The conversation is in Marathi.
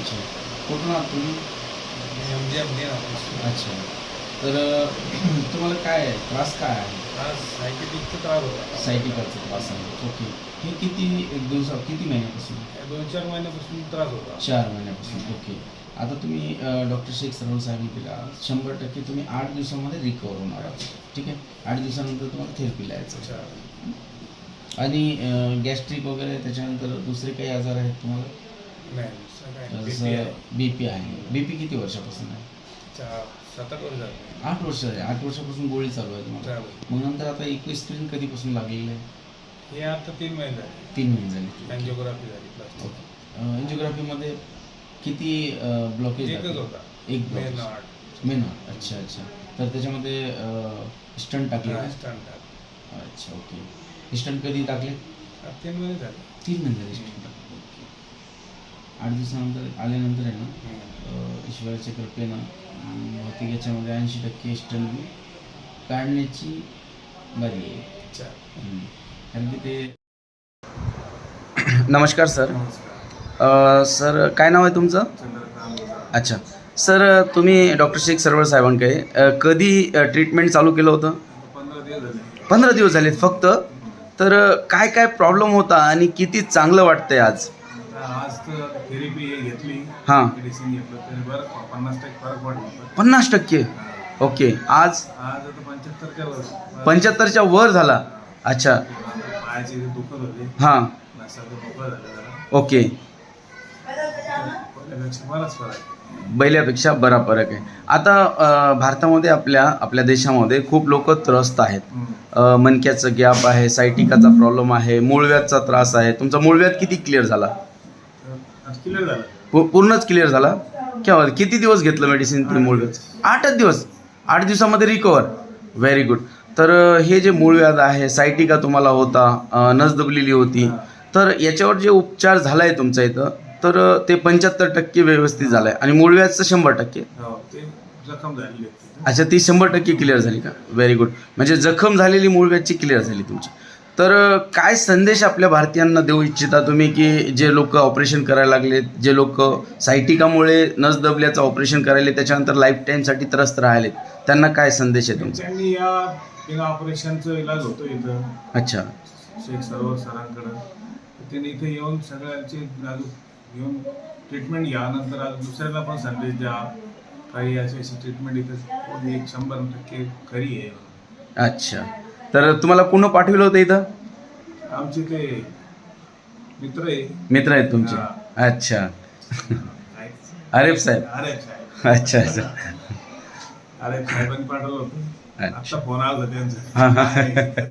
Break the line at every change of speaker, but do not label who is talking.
अच्छा. कुठून आहात तुम्ही
एम जी एम डी
अच्छा. तर तुम्हाला काय आहे? त्रास काय आहे?
आज सायकेटिकचा त्रास होता.
सायटिकाचा त्रास आहे. ओके. हे किती एक दिवसा किती महिन्यापासून?
या दोन चार महिन्यापासून त्रास होता.
चार महिन्यापासून. ओके. आता तुम्ही डॉक्टर शेख सरवळ साहेब केला शंभर टक्के तुम्ही आठ दिवसामध्ये रिकवर होणार आहात. ठीक आहे? आठ दिवसानंतर तुम्हाला थेरपीला यायचं
अच्छा.
आणि गॅस्ट्रिक वगैरे त्याच्यानंतर दुसरे काही आजार आहेत तुम्हाला?
नाही.
बी पी आहे बी पी किती वर्षापासून आहे?
आठ वर्ष झाले.
आठ वर्ष आहे. आठ वर्षापासून गोळी चालू आहे तुम्हाला. मग नंतर आता एकवीस स्क्रीन कधीपासून लागलेलं आहे?
हे आता तीन महिने झाले.
तीन महिने झाले.
अँजिओग्राफी झाली
ओके. एन्जिओग्राफीमध्ये किती ब्लॉकेज
एकच होता.
एक
आठ
मेन अच्छा अच्छा. तर त्याच्यामध्ये स्टंट टाकले?
स्टंट
अच्छा ओके. स्टंट कधी टाकले?
तीन महिने झाले.
तीन महिने झाले. स्टंट टाकले आठ दिवसानंतर आल्यानंतर आहे ना अं, ईश्वराच्या कृपेनं बहुतेक याच्यामध्ये ऐंशी टक्के स्टंट काढण्याची बारी आहे. कारण की ते नमस्कार सर.
नमस्कार.
सर काय नाव आहे तुमचं?
चंद्रकांत.
अच्छा. सर तुम्ही डॉक्टर शेख सरवळ साहेबांकडे कधी ट्रीटमेंट चालू केलं होतं?
पंधरा दिवस झाले.
फक्त. तर काय काय प्रॉब्लेम होता आणि किती चांगलं वाटतंय आज?
आज तर थेरपी घेतली.
हां.
मेडिसिन घेतलं तरी बरं पन्नास टक्के फरक पडला
पन्नास टक्के? ओके. आज?
आज आता पंच्याहत्तरच्या वर
पंच्याहत्तरच्या वर झाला. अच्छा.
पायाचे जे दुखत होते
हां.
नसाचं दुखत झालं जरा.
ओके.
बराच फरक.
बैल्यापेक्षा बरा फरक आहे. आता भारतामध्ये आपल्या आपल्या देशामध्ये खूप लोक त्रस्त आहेत. मणक्याचं गॅप आहे सायटिकाचा प्रॉब्लेम आहे मूळव्याधचा त्रास आहे. तुमचा मूळव्याध किती क्लिअर झाला?
क्लिअर झालं.
पू- पूर्णच क्लिअर झाला. केव्हा किती दिवस घेतलं मेडिसिन तुम्ही मूळव्याध आठच दिवस. आठ दिवसामध्ये रिकवर व्हेरी गुड तर अ, हे जे मूळव्याध आहे सायटिका तुम्हाला होता अ, नस दबलेली होती तर याच्यावर जे उपचार झाला आहे तुमच्या इथं तर अ, ते पंच्याहत्तर टक्के व्यवस्थित झालं आहे आणि मूळव्याधचं शंभर टक्के.
हो ते जखम झालेली होती.
अच्छा ती शंभर टक्के क्लिअर झाली का? व्हेरी गुड म्हणजे जखम झालेली मूळव्याधची क्लिअर झाली तुमची. तर काय संदेश आपल्या भारतीयांना देऊ इच्छिता तुम्ही की जे लोक ऑपरेशन करायला लागलेत जे लोक सायटिकामुळे नस दबल्याचं ऑपरेशन करायले त्याच्यानंतर लाईफ टाईमसाठी त्रस्त राहिलेत त्यांना काय संदेश आहे तुमचा?
त्यांनी या बिना ऑपरेशनचं इलाज होतो इथं.
अच्छा.
शेख सरोवर सरांकडं. तर त्यांनी इथे येऊन सगळ्यांचे येऊन ट्रीटमेंट घ्या. नंतर आज दुसऱ्याला पण संदेश द्या. काही अशी अशी ट्रीटमेंट इथं एक शंभर टक्के खरी आहे.
अच्छा. तर तुम्हाला पुन्हा पाठवलं होतं इथं?
आमचे ते मित्र आहे.
मित्र आहेत तुमचे. अच्छा? आरेफ साहेब.
अरे साहेब.
अच्छा अच्छा.
अरे साहेबांनी पाठवलं होतं.
अच्छा.
फोन आला होता. त्यांचा.